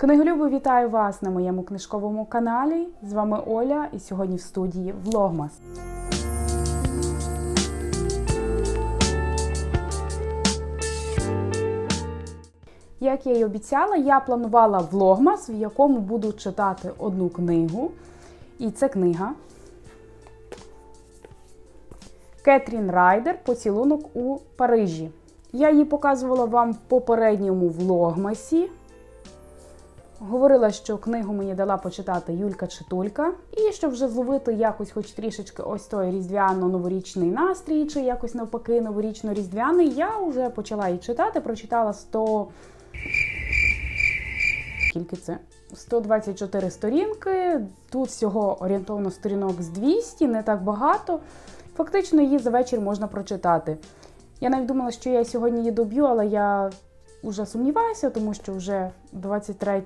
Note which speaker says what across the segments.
Speaker 1: Книголюби, вітаю вас на моєму книжковому каналі. З вами Оля, і сьогодні в студії Влогмас. Як я й обіцяла, я планувала влогмас, в якому буду читати одну книгу. І це книга Кетрін Райдер Поцілунок у Парижі. Я її показувала вам в попередньому влогмасі. Говорила, що книгу мені дала почитати Юлька Читулька. І щоб вже зловити якось, хоч трішечки, ось той різдвяно-новорічний настрій, чи якось навпаки новорічно-різдвяний, я вже почала її читати, прочитала 100. Скільки це? 124 сторінки. Тут всього орієнтовно сторінок з 200, не так багато. Фактично її за вечір можна прочитати. Я навіть думала, що я сьогодні її доб'ю, але я вже сумніваюся, тому що вже 23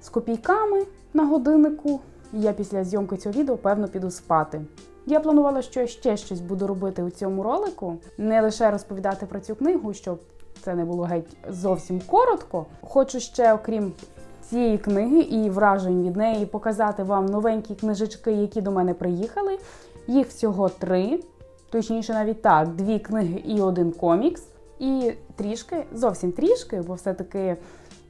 Speaker 1: з копійками на годиннику. І я після зйомки цього відео певно піду спати. Я планувала, що я ще щось буду робити у цьому ролику, не лише розповідати про цю книгу, щоб це не було геть зовсім коротко. Хочу ще, окрім цієї книги і вражень від неї, показати вам новенькі книжечки, які до мене приїхали. Їх всього три, точніше, навіть так, дві книги і один комікс. І трішки, зовсім трішки, бо все-таки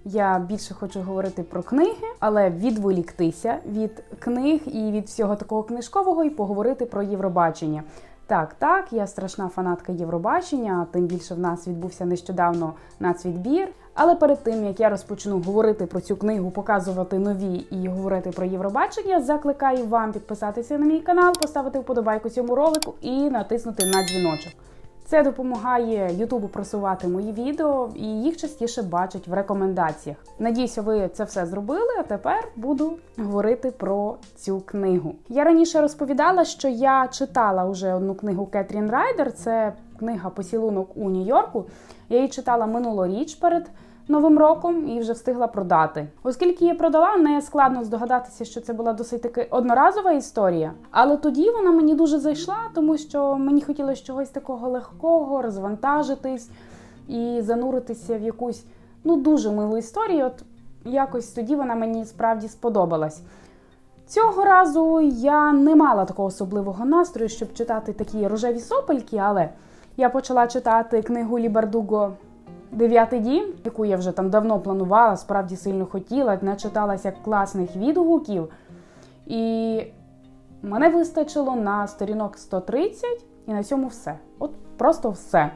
Speaker 1: я більше хочу говорити про книги, але відволіктися від книг і від всього такого книжкового і поговорити про Євробачення. Так, так, я страшна фанатка Євробачення, тим більше в нас відбувся нещодавно нацвідбір. Але перед тим як я розпочну говорити про цю книгу, показувати нові і говорити про Євробачення, закликаю вам підписатися на мій канал, поставити вподобайку цьому ролику і натиснути на дзвіночок. Це допомагає Ютубу просувати мої відео і їх частіше бачать в рекомендаціях. Надіюся, ви це все зробили. А тепер буду говорити про цю книгу. Я раніше розповідала, що я читала вже одну книгу Кетрін Райдер. Це книга Поцілунок у Нью-Йорку. Я її читала минулоріч перед. Новим роком і вже встигла продати. Оскільки я продала, не складно здогадатися, що це була досить таки одноразова історія. Але тоді вона мені дуже зайшла, тому що мені хотілося чогось такого легкого, розвантажитись і зануритися в якусь ну дуже милу історію. От якось тоді вона мені справді сподобалась. Цього разу я не мала такого особливого настрою, щоб читати такі рожеві сопельки, але я почала читати книгу Лібардуго Дев'ятий дім, яку я вже там давно планувала, справді сильно хотіла, начиталася класних відгуків. І мене вистачило на сторінок 130 і на цьому все. От просто все.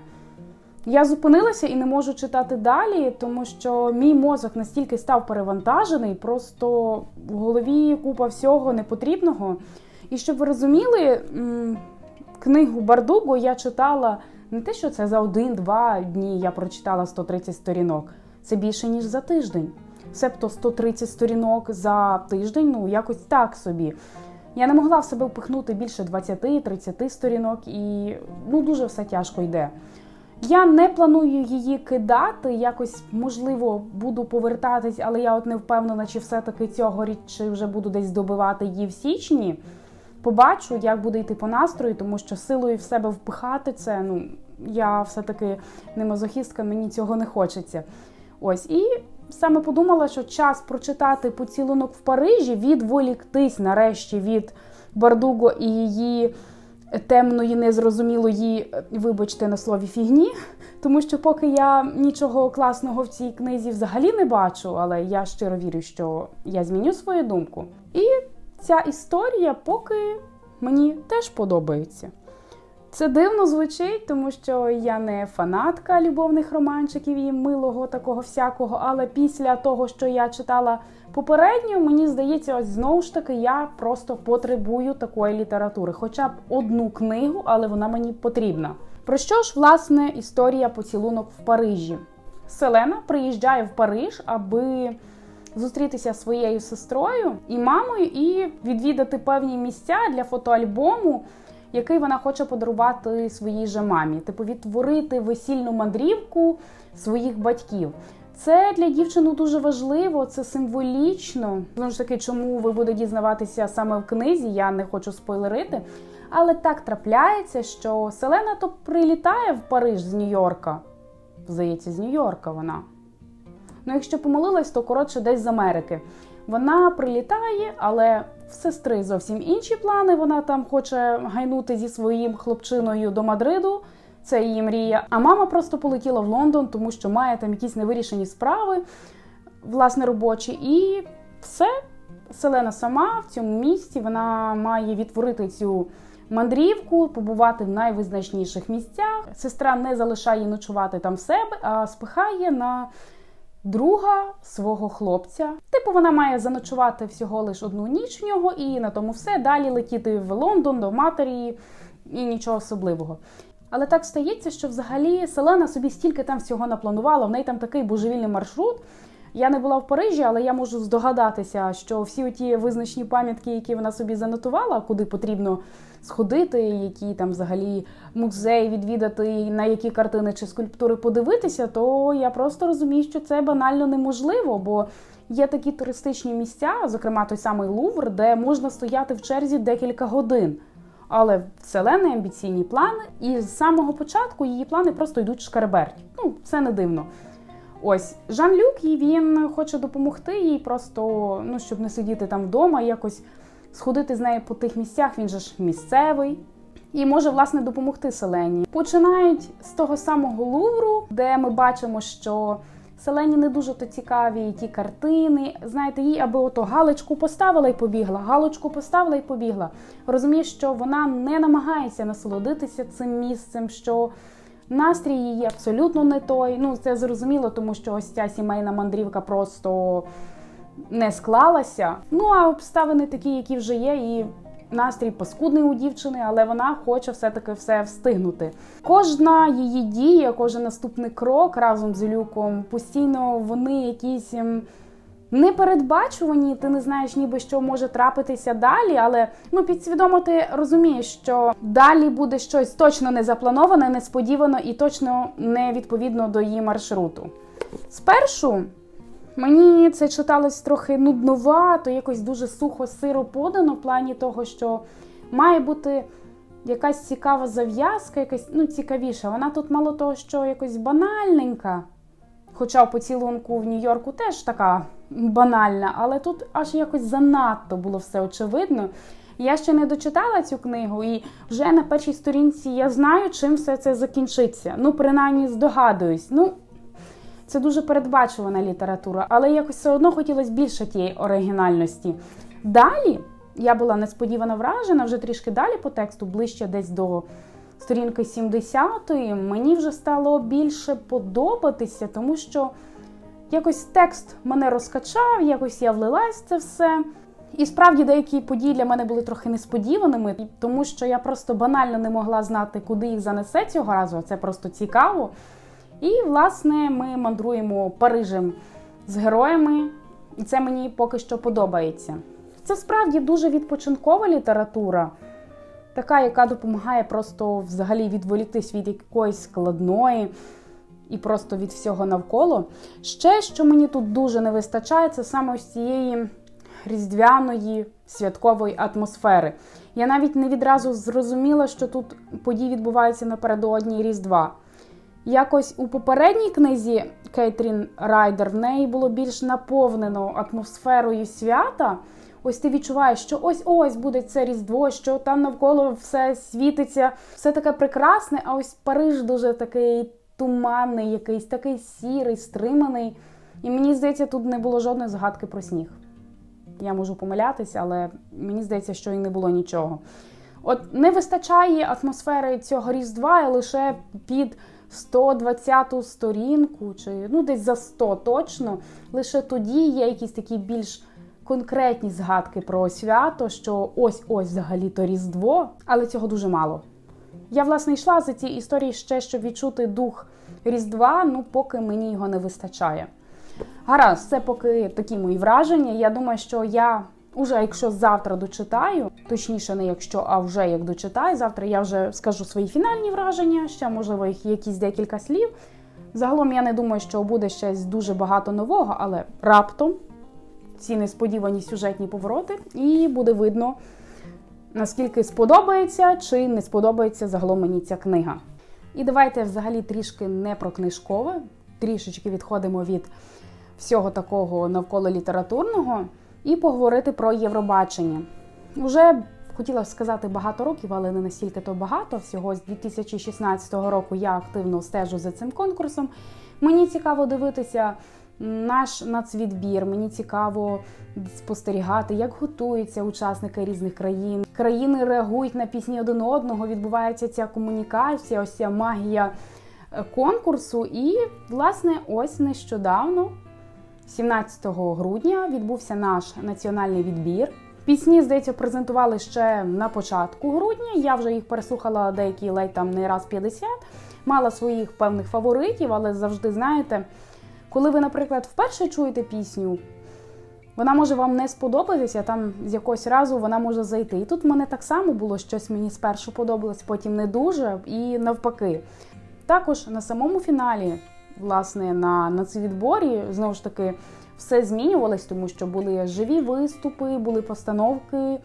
Speaker 1: Я зупинилася і не можу читати далі, тому що мій мозок настільки став перевантажений, просто в голові купа всього непотрібного. І щоб ви розуміли, книгу Бардуго я читала. Не те, що це за один-два дні я прочитала 130 сторінок, це більше, ніж за тиждень. Себто 130 сторінок за тиждень, ну якось так собі. Я не могла в себе впихнути більше 20-30 сторінок, і ну дуже все тяжко йде. Я не планую її кидати, якось, можливо, буду повертатись, але я от не впевнена, чи все-таки цього річ вже буду десь добивати її в січні. Побачу, як буде йти по настрою, тому що силою в себе впихати це. Ну я все-таки не мазохістка, мені цього не хочеться. Ось і саме подумала, що час прочитати поцілунок в Парижі, відволіктись нарешті від Бардуго і її темної, незрозумілої, вибачте, на слові фігні. Тому що, поки я нічого класного в цій книзі взагалі не бачу, але я щиро вірю, що я зміню свою думку. І ця історія поки мені теж подобається. Це дивно звучить, тому що я не фанатка любовних романчиків і милого такого всякого. Але після того, що я читала попередньо, мені здається, ось знову ж таки я просто потребую такої літератури, хоча б одну книгу, але вона мені потрібна. Про що ж власне історія поцілунок в Парижі? Селена приїжджає в Париж, аби зустрітися зі своєю сестрою і мамою, і відвідати певні місця для фотоальбому який вона хоче подарувати своїй же мамі, типу відтворити весільну мандрівку своїх батьків. Це для дівчини дуже важливо, це символічно. Знову ж таки, чому ви будете дізнаватися саме в книзі? Я не хочу спойлерити. Але так трапляється, що Селена то прилітає в Париж з Нью-Йорка. Здається, з Нью-Йорка вона. Ну, якщо помилилась, то коротше десь з Америки. Вона прилітає, але в сестри зовсім інші плани. Вона там хоче гайнути зі своїм хлопчиною до Мадриду. Це її мрія. А мама просто полетіла в Лондон, тому що має там якісь невирішені справи, власне, робочі. І все. Селена сама в цьому місті вона має відтворити цю мандрівку, побувати в найвизначніших місцях. Сестра не залишає ночувати там в себе, а спихає на друга свого хлопця. Типу, вона має заночувати всього лиш одну ніч в нього, і на тому все. Далі летіти в Лондон до матері і нічого особливого. Але так стається, що взагалі Селена собі стільки там всього напланувала. В неї там такий божевільний маршрут. Я не була в Парижі, але я можу здогадатися, що всі ті визначні пам'ятки, які вона собі занотувала, куди потрібно сходити, які там взагалі музей відвідати, на які картини чи скульптури подивитися, то я просто розумію, що це банально неможливо, бо є такі туристичні місця, зокрема той самий Лувр, де можна стояти в черзі декілька годин. Але в Селени амбіційні плани, і з самого початку її плани просто йдуть шкареберть. Ну, це не дивно. Ось Жан-Люк і він хоче допомогти їй, просто ну щоб не сидіти там вдома, якось сходити з нею по тих місцях. Він же ж місцевий і може власне допомогти Селені. Починають з того самого Лувру, де ми бачимо, що Селені не дуже то цікаві ті картини. Знаєте, їй аби ото галочку поставила і побігла, галочку поставила і побігла. Розуміє, що вона не намагається насолодитися цим місцем. що Настрій її абсолютно не той. Ну, це зрозуміло, тому що ось ця сімейна мандрівка просто не склалася. Ну, а обставини такі, які вже є, і настрій паскудний у дівчини, але вона хоче все-таки все встигнути. Кожна її дія, кожен наступний крок разом з Люком, постійно вони якісь. ем, Непередбачувані, ти не знаєш, ніби що може трапитися далі, але ну підсвідомо ти розумієш, що далі буде щось точно не заплановане, несподівано і точно не відповідно до її маршруту. Спершу мені це читалось трохи нудновато, якось дуже сухо сиро подано, в плані того, що має бути якась цікава зав'язка, якась ну цікавіша. Вона тут мало того, що якось банальненька. Хоча в поцілунку в Нью-Йорку теж така банальна, але тут аж якось занадто було все очевидно. Я ще не дочитала цю книгу, і вже на першій сторінці я знаю, чим все це закінчиться. Ну, принаймні, здогадуюсь. Ну, це дуже передбачувана література, але якось все одно хотілося більше тієї оригінальності. Далі я була несподівано вражена, вже трішки далі по тексту, ближче десь до сторінки 70-ї, мені вже стало більше подобатися, тому що якось текст мене розкачав, якось я влилась в це все. І справді деякі події для мене були трохи несподіваними, тому що я просто банально не могла знати, куди їх занесе цього разу. Це просто цікаво. І, власне, ми мандруємо Парижем з героями, і це мені поки що подобається. Це справді дуже відпочинкова література, така, яка допомагає просто взагалі відволіктись від якоїсь складної і просто від всього навколо. Ще, що мені тут дуже не вистачає, це саме ось цієї різдвяної святкової атмосфери. Я навіть не відразу зрозуміла, що тут події відбуваються напередодні Різдва. Якось у попередній книзі Кейтрін Райдер в неї було більш наповнено атмосферою свята. Ось ти відчуваєш, що ось ось буде це Різдво, що там навколо все світиться, все таке прекрасне, а ось Париж дуже такий туманний, якийсь такий сірий, стриманий. І мені здається, тут не було жодної згадки про сніг. Я можу помилятися, але мені здається, що і не було нічого. От не вистачає атмосфери цього Різдва лише під 120-ту сторінку, чи ну десь за 100 точно. Лише тоді є якісь такі більш конкретні згадки про свято, що ось-ось взагалі то Різдво, але цього дуже мало. Я, власне, йшла за ці історії ще, щоб відчути дух Різдва, ну поки мені його не вистачає. Гаразд, це поки такі мої враження. Я думаю, що я уже, якщо завтра дочитаю, точніше, не якщо, а вже як дочитаю, завтра я вже скажу свої фінальні враження, ще, можливо, їх якісь декілька слів. Загалом я не думаю, що буде щось дуже багато нового, але раптом ці несподівані сюжетні повороти, і буде видно, наскільки сподобається чи не сподобається загалом мені ця книга. І давайте взагалі трішки не про книжкове, трішечки відходимо від всього такого навколо літературного і поговорити про Євробачення. Уже хотіла сказати багато років, але не настільки то багато. Всього з 2016 року я активно стежу за цим конкурсом. Мені цікаво дивитися наш нацвідбір. Мені цікаво спостерігати, як готуються учасники різних країн. Країни реагують на пісні один одного. Відбувається ця комунікація, ось ця магія е, конкурсу. І, власне, ось нещодавно, 17 грудня, відбувся наш національний відбір. Пісні, здається, презентували ще на початку грудня. Я вже їх переслухала деякі ледь там не раз 50. Мала своїх певних фаворитів, але завжди знаєте, коли ви, наприклад, вперше чуєте пісню, вона може вам не сподобатися, там з якогось разу вона може зайти. І тут в мене так само було, щось мені спершу подобалось, потім не дуже, і навпаки. Також на самому фіналі, власне, на, на цій відборі, знову ж таки, все змінювалось, тому що були живі виступи, були постановки,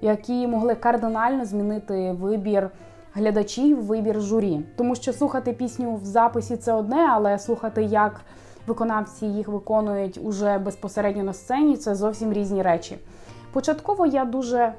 Speaker 1: які могли кардинально змінити вибір глядачів, вибір журі. Тому що слухати пісню в записі це одне, але слухати, як виконавці їх виконують уже безпосередньо на сцені, це зовсім різні речі. Початково я дуже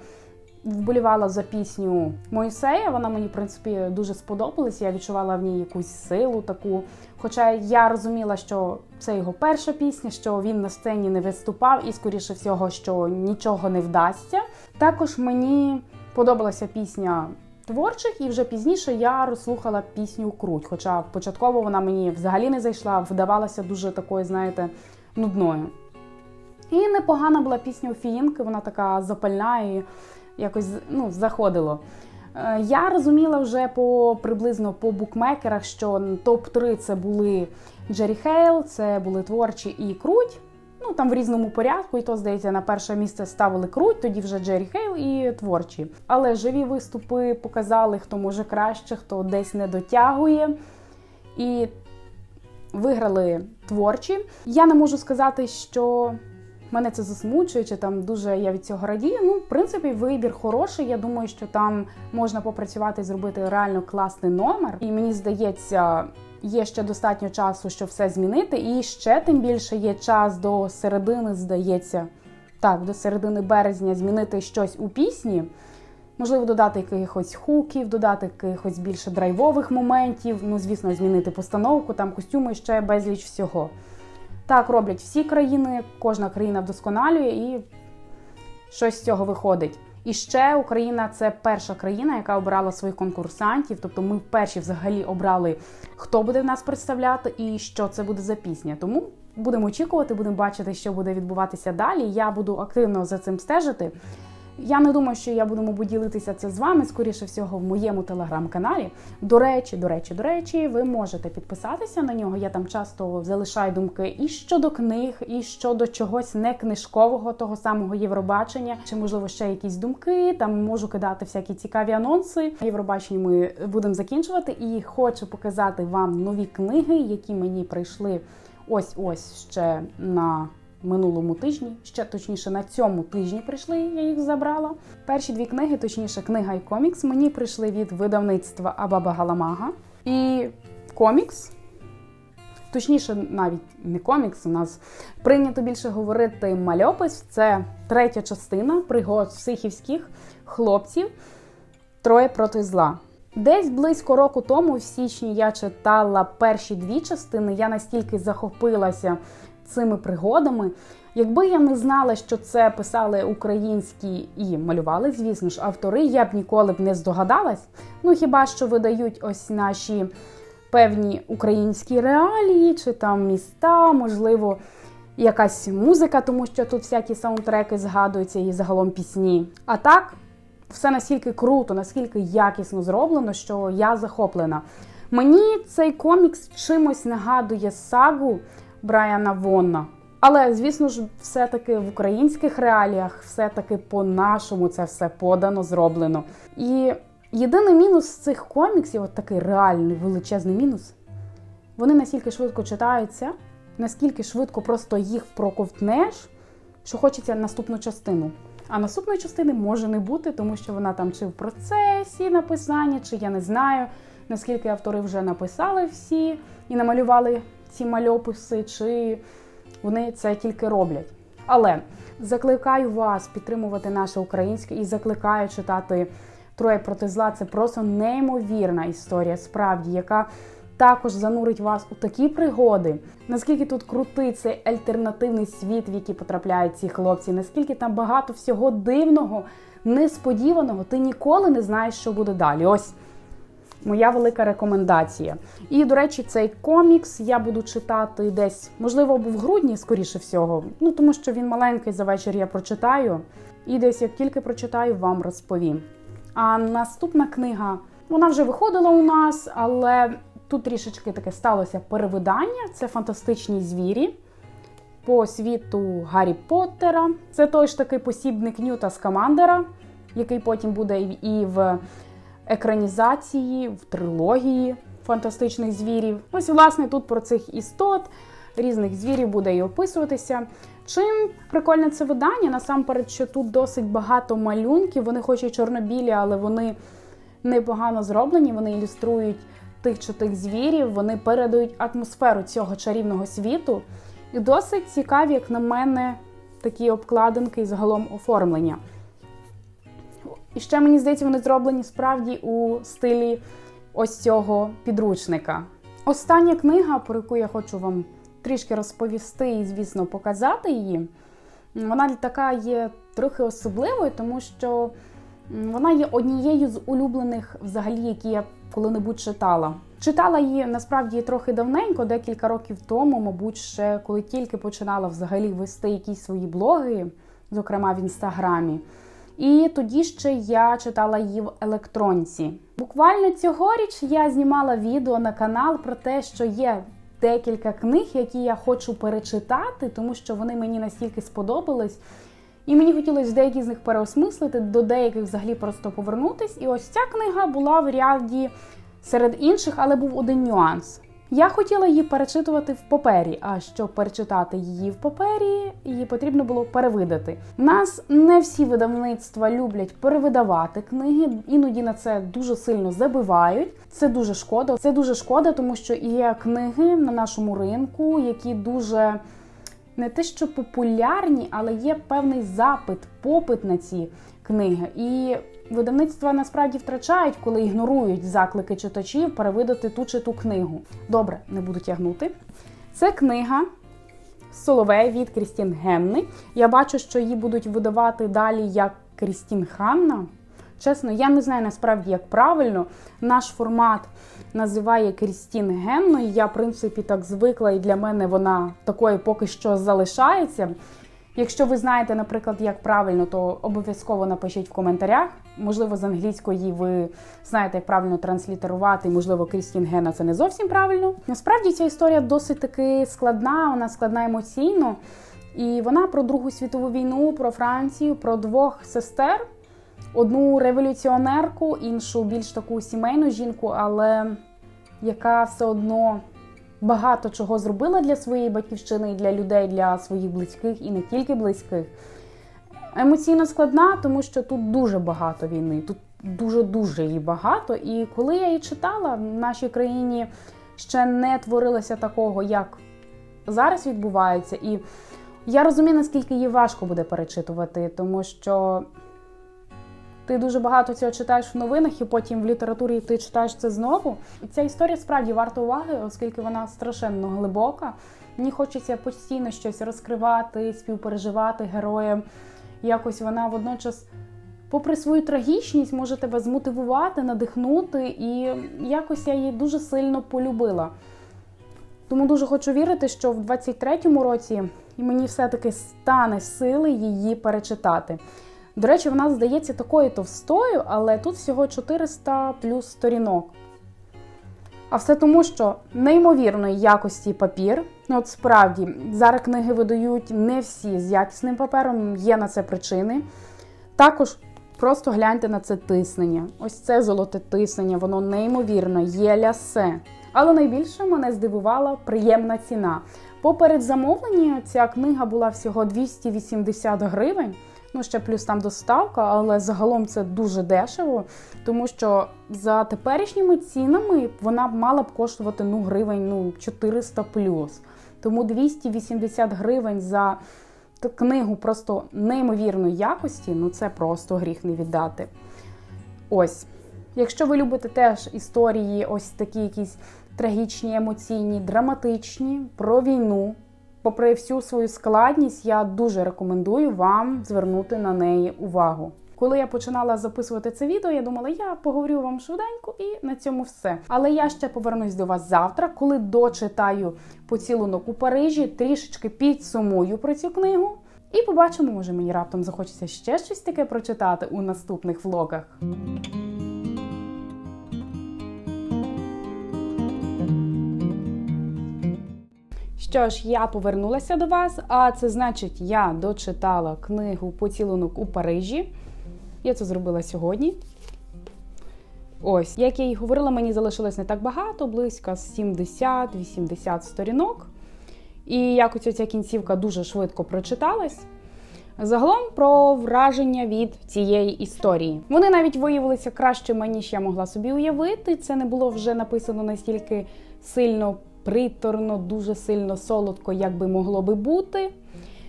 Speaker 1: вболівала за пісню Моїсея. Вона мені, в принципі, дуже сподобалась. Я відчувала в ній якусь силу таку. Хоча я розуміла, що це його перша пісня, що він на сцені не виступав, і, скоріше всього, що нічого не вдасться. Також мені подобалася пісня творчих, і вже пізніше я розслухала пісню Круть. Хоча початково вона мені взагалі не зайшла, вдавалася дуже такою, знаєте, нудною. І непогана була пісня у Фіїнки, вона така запальна і якось ну, заходило. Е, Я розуміла вже по приблизно по букмекерах, що топ-3 це були Джері Хейл, це були творчі і круть. Ну там в різному порядку, і то здається, на перше місце ставили круть, тоді вже Джері Хейл і творчі. Але живі виступи показали, хто може краще, хто десь не дотягує. І виграли творчі. Я не можу сказати, що мене це засмучує, чи там дуже я від цього радію. Ну, в принципі, вибір хороший. Я думаю, що там можна попрацювати, зробити реально класний номер. І мені здається, є ще достатньо часу, щоб все змінити. І ще тим більше є час до середини, здається, так, до середини березня змінити щось у пісні. Можливо, додати якихось хуків, додати якихось більше драйвових моментів. Ну, звісно, змінити постановку, там костюми ще безліч всього. Так роблять всі країни, кожна країна вдосконалює і щось з цього виходить. І ще Україна це перша країна, яка обрала своїх конкурсантів. Тобто ми перші взагалі обрали, хто буде нас представляти і що це буде за пісня. Тому будемо очікувати, будемо бачити, що буде відбуватися далі. Я буду активно за цим стежити. Я не думаю, що я буду мабуть, ділитися це з вами, скоріше всього, в моєму телеграм-каналі. До речі, до речі, до речі, ви можете підписатися на нього. Я там часто залишаю думки і щодо книг, і щодо чогось не книжкового, того самого Євробачення, чи можливо ще якісь думки. Там можу кидати всякі цікаві анонси. Євробачення ми будемо закінчувати, і хочу показати вам нові книги, які мені прийшли ось ось ще на минулому тижні, ще точніше на цьому тижні прийшли, я їх забрала. Перші дві книги, точніше, книга і комікс, мені прийшли від видавництва Абаба Галамага. І комікс, точніше, навіть не комікс, у нас прийнято більше говорити мальопис. Це третя частина пригод психівських хлопців Троє проти зла. Десь близько року тому, в січні, я читала перші дві частини. Я настільки захопилася цими пригодами. Якби я не знала, що це писали українські і малювали, звісно ж, автори, я б ніколи б не здогадалась. Ну хіба що видають ось наші певні українські реалії, чи там міста, можливо, якась музика, тому що тут всякі саундтреки згадуються і загалом пісні. А так, все настільки круто, наскільки якісно зроблено, що я захоплена. Мені цей комікс чимось нагадує сагу Брайана Вонна. Але, звісно ж, все-таки в українських реаліях, все-таки по-нашому це все подано, зроблено. І єдиний мінус цих коміксів, от такий реальний величезний мінус, вони настільки швидко читаються, наскільки швидко просто їх проковтнеш, що хочеться наступну частину. А наступної частини може не бути, тому що вона там чи в процесі написання, чи я не знаю, наскільки автори вже написали всі і намалювали ці мальописи, чи вони це тільки роблять. Але закликаю вас підтримувати наше українське і закликаю читати Троє проти зла. Це просто неймовірна історія, справді, яка також занурить вас у такі пригоди. Наскільки тут крутий цей альтернативний світ, в який потрапляють ці хлопці, наскільки там багато всього дивного, несподіваного, ти ніколи не знаєш, що буде далі. Ось моя велика рекомендація. І, до речі, цей комікс я буду читати десь, можливо, в грудні, скоріше всього. Ну тому що він маленький за вечір я прочитаю. І десь як тільки прочитаю, вам розповім. А наступна книга, вона вже виходила у нас, але тут трішечки таке сталося перевидання. Це фантастичні звірі по світу Гаррі Поттера. Це той ж такий посібник Ньюта Скамандера, який потім буде і в екранізації, в трилогії фантастичних звірів. Ось, власне, тут про цих істот, різних звірів буде і описуватися. Чим прикольне це видання? Насамперед, що тут досить багато малюнків, вони хоч і чорнобілі, але вони непогано зроблені, вони ілюструють тих чи тих звірів, вони передають атмосферу цього чарівного світу. І досить цікаві, як на мене, такі обкладинки і загалом оформлення. І ще мені здається, вони зроблені справді у стилі ось цього підручника. Остання книга, про яку я хочу вам трішки розповісти і, звісно, показати її. Вона така є трохи особливою, тому що вона є однією з улюблених, взагалі, які я коли-небудь читала. Читала її насправді трохи давненько, декілька років тому, мабуть, ще коли тільки починала взагалі вести якісь свої блоги, зокрема в інстаграмі. І тоді ще я читала її в електронці. Буквально цьогоріч я знімала відео на канал про те, що є декілька книг, які я хочу перечитати, тому що вони мені настільки сподобались. І мені хотілося деякі з них переосмислити, до деяких взагалі просто повернутись. І ось ця книга була в ряді серед інших, але був один нюанс. Я хотіла її перечитувати в папері, а щоб перечитати її в папері, її потрібно було перевидати. Нас не всі видавництва люблять перевидавати книги, іноді на це дуже сильно забивають. Це дуже шкода. Це дуже шкода, тому що є книги на нашому ринку, які дуже не те, що популярні, але є певний запит, попит на ці книги. І видавництва насправді втрачають, коли ігнорують заклики читачів перевидати ту чи ту книгу. Добре, не буду тягнути. Це книга Соловей від Крістін Генни. Я бачу, що її будуть видавати далі як Крістін Ханна. Чесно, я не знаю насправді, як правильно. Наш формат називає Крістін Генною. Я, в принципі, так звикла, і для мене вона такою поки що залишається. Якщо ви знаєте, наприклад, як правильно, то обов'язково напишіть в коментарях. Можливо, з англійської ви знаєте, як правильно транслітерувати, можливо, Крістін Гена це не зовсім правильно. Насправді ця історія досить таки складна, вона складна емоційно. І вона про Другу світову війну, про Францію, про двох сестер. Одну революціонерку, іншу більш таку сімейну жінку, але яка все одно багато чого зробила для своєї батьківщини і для людей, для своїх близьких і не тільки близьких. Емоційно складна, тому що тут дуже багато війни, тут дуже-дуже її багато. І коли я її читала, в нашій країні ще не творилося такого, як зараз відбувається. І я розумію, наскільки її важко буде перечитувати, тому що. Ти дуже багато цього читаєш в новинах, і потім в літературі ти читаєш це знову. І ця історія справді варта уваги, оскільки вона страшенно глибока. Мені хочеться постійно щось розкривати, співпереживати героям. Якось вона водночас, попри свою трагічність, може тебе змотивувати, надихнути, і якось я її дуже сильно полюбила. Тому дуже хочу вірити, що в 23-му році мені все-таки стане сили її перечитати. До речі, вона здається такою товстою, але тут всього 400 плюс сторінок. А все тому, що неймовірної якості папір. Ну, от справді, зараз книги видають не всі з якісним папером, є на це причини. Також просто гляньте на це тиснення. Ось це золоте тиснення, воно неймовірне, є лясе. Але найбільше мене здивувала приємна ціна. Поперед замовлення ця книга була всього 280 гривень. Ну, ще плюс там доставка, але загалом це дуже дешево, тому що за теперішніми цінами вона б мала б коштувати ну, гривень ну, 400 плюс. Тому 280 гривень за книгу просто неймовірної якості, ну це просто гріх не віддати. Ось. Якщо ви любите теж історії, ось такі якісь трагічні, емоційні, драматичні про війну, попри всю свою складність, я дуже рекомендую вам звернути на неї увагу. Коли я починала записувати це відео, я думала, я поговорю вам швиденько і на цьому все. Але я ще повернусь до вас завтра, коли дочитаю поцілунок у Парижі, трішечки підсумую про цю книгу. І побачимо, може мені раптом захочеться ще щось таке прочитати у наступних влогах. Що ж, я повернулася до вас, а це значить, я дочитала книгу Поцілунок у Парижі. Я це зробила сьогодні. Ось, як я і говорила, мені залишилось не так багато, близько 70-80 сторінок. І якось оця кінцівка дуже швидко прочиталась. Загалом про враження від цієї історії. Вони навіть виявилися кращими, ніж я могла собі уявити. Це не було вже написано настільки сильно приторно, дуже сильно солодко, як би могло би бути.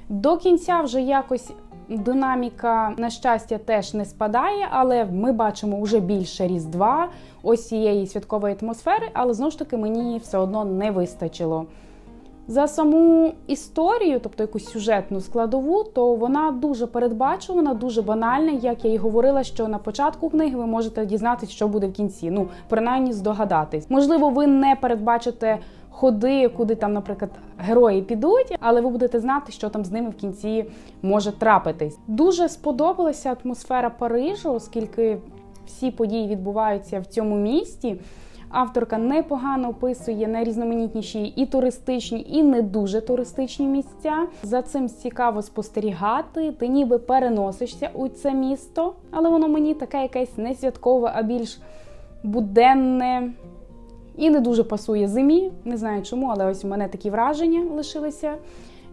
Speaker 1: До кінця вже якось динаміка, на щастя, теж не спадає, але ми бачимо вже більше різдва, ось цієї святкової атмосфери, але знову ж таки мені все одно не вистачило. За саму історію, тобто якусь сюжетну складову, то вона дуже передбачувана, дуже банальна. Як я і говорила, що на початку книги ви можете дізнатися, що буде в кінці. Ну, принаймні здогадатись. Можливо, ви не передбачите ходи, куди там, наприклад, герої підуть, але ви будете знати, що там з ними в кінці може трапитись. Дуже сподобалася атмосфера Парижу, оскільки всі події відбуваються в цьому місті. Авторка непогано описує найрізноманітніші і туристичні, і не дуже туристичні місця. За цим цікаво спостерігати. Ти ніби переносишся у це місто, але воно мені таке якесь не святкове, а більш буденне і не дуже пасує зимі. Не знаю чому, але ось у мене такі враження лишилися.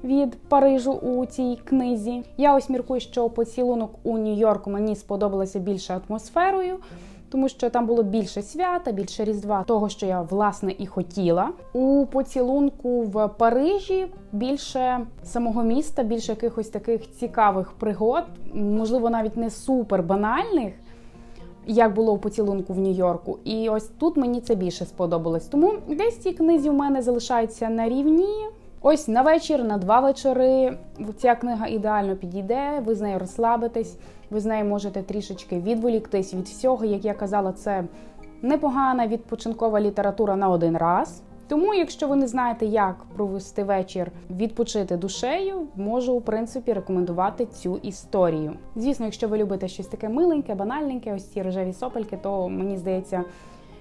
Speaker 1: Від Парижу у цій книзі. Я ось міркую, що поцілунок у Нью-Йорку мені сподобалося більше атмосферою тому що там було більше свята, більше різдва, того, що я власне і хотіла. У поцілунку в Парижі більше самого міста, більше якихось таких цікавих пригод, можливо, навіть не супер банальних. Як було у поцілунку в Нью-Йорку, і ось тут мені це більше сподобалось. Тому десь ці книзі в мене залишаються на рівні. Ось на вечір, на два вечори. Ця книга ідеально підійде. Ви з нею розслабитесь, ви з нею можете трішечки відволіктись від всього. Як я казала, це непогана відпочинкова література на один раз. Тому, якщо ви не знаєте, як провести вечір, відпочити душею, можу у принципі рекомендувати цю історію. Звісно, якщо ви любите щось таке миленьке, банальненьке, ось ці рожеві сопельки, то мені здається,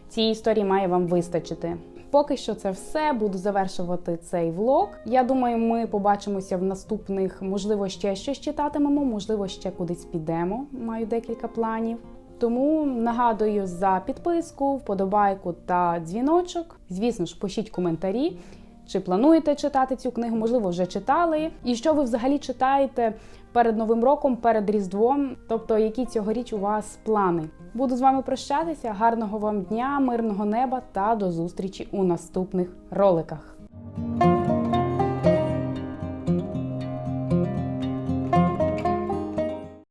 Speaker 1: цієї історії має вам вистачити. Поки що це все. Буду завершувати цей влог. Я думаю, ми побачимося в наступних, можливо, ще щось читатимемо, можливо, ще кудись підемо. Маю декілька планів. Тому нагадую за підписку, вподобайку та дзвіночок. Звісно ж, пишіть коментарі. Чи плануєте читати цю книгу? Можливо, вже читали. І що ви взагалі читаєте перед Новим роком, перед Різдвом? Тобто, які цьогоріч у вас плани? Буду з вами прощатися. Гарного вам дня, мирного неба та до зустрічі у наступних роликах.